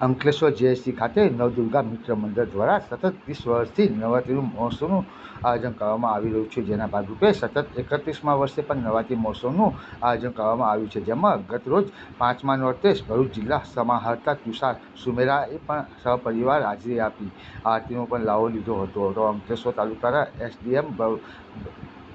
અંકલેશ્વર જયસિંહ ખાતે નવદુર્ગા મિત્ર મંડળ દ્વારા સતત ત્રીસ વર્ષથી નવરાત્રિનું મહોત્સવનું આયોજન કરવામાં આવી રહ્યું છે. જેના ભાગરૂપે સતત એકત્રીસમા વર્ષે પણ નવરાત્રિ મહોત્સવનું આયોજન કરવામાં આવ્યું છે. જેમાં ગતરોજ પાંચમા નોરતે ભરૂચ જિલ્લા સમાહર્તા તુષાર સુમેરાએ પણ સહપરિવાર હાજરી આપી. આરતીનો પણ લાવો લીધો હતો. તો અંકલેશ્વર તાલુકાના એસડીએમ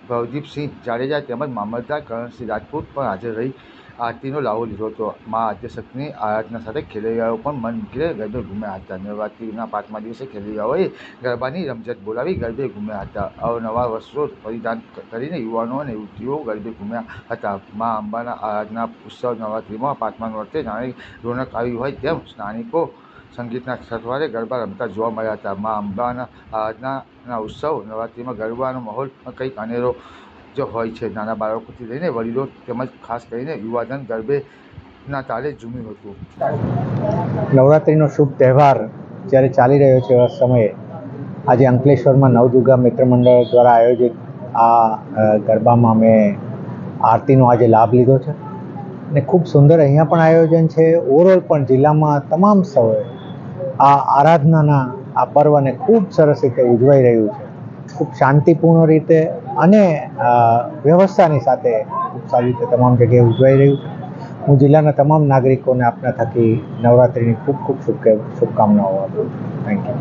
ભવદીપસિંહ જાડેજા તેમજ મામલતદાર કરણસિંહ રાજપૂત પણ હાજર રહી આરતીનો લાવો લીધો હતો. મા આદ્યશક્તિની આરાધના સાથે ખેલૈયાઓ પણ મન મૂકીને ગરબે ઘૂમ્યા હતા. નવરાત્રિના પાંચમા દિવસે ખેલૈયાઓએ ગરબાની રમઝટ બોલાવી ગરબે ઘૂમ્યા હતા. અવનવા વસ્ત્રો પરિધાન કરીને યુવાનો અને યુવતીઓ ગરબે ઘૂમ્યા હતા. મા અંબાના આરાધના ઉત્સવ નવરાત્રિમાં પાંચમા નોરતે જાણે રોનક આવી હોય તેમ સ્થાનિકો સંગીતના સથવારે ગરબા રમતા જોવા મળ્યા હતા. મા અંબાના આરાધનાના ઉત્સવ નવરાત્રિમાં ગરબાનો માહોલ કંઈક અનેરો જ હોય છે. નાના બાળકોથી લઈને વડીલો તેમજ ખાસ કરીને યુવાધન ગરબેના તાલે ઝૂમ્યું હતું. નવરાત્રિનો શુભ તહેવાર જ્યારે ચાલી રહ્યો છે એવા સમયે આજે અંકલેશ્વરમાં નવદુર્ગા મિત્ર મંડળ દ્વારા આયોજિત આ ગરબામાં મેં આરતીનો આજે લાભ લીધો છે. અને ખૂબ સુંદર અહીંયા પણ આયોજન છે. ઓવરઓલ પણ જિલ્લામાં તમામ સ્થળોએ આ આરાધનાના આ પર્વને ખૂબ સરસ રીતે ઉજવાઈ રહ્યું છે. ખૂબ શાંતિપૂર્ણ રીતે અને વ્યવસ્થાની સાથે ખૂબ સારી રીતે તમામ જગ્યાએ ઉજવાઈ રહ્યું છે. હું જિલ્લાના તમામ નાગરિકોને આપના થકી નવરાત્રિની ખૂબ ખૂબ શુભકે, શુભકામનાઓ આપું છું. Thank you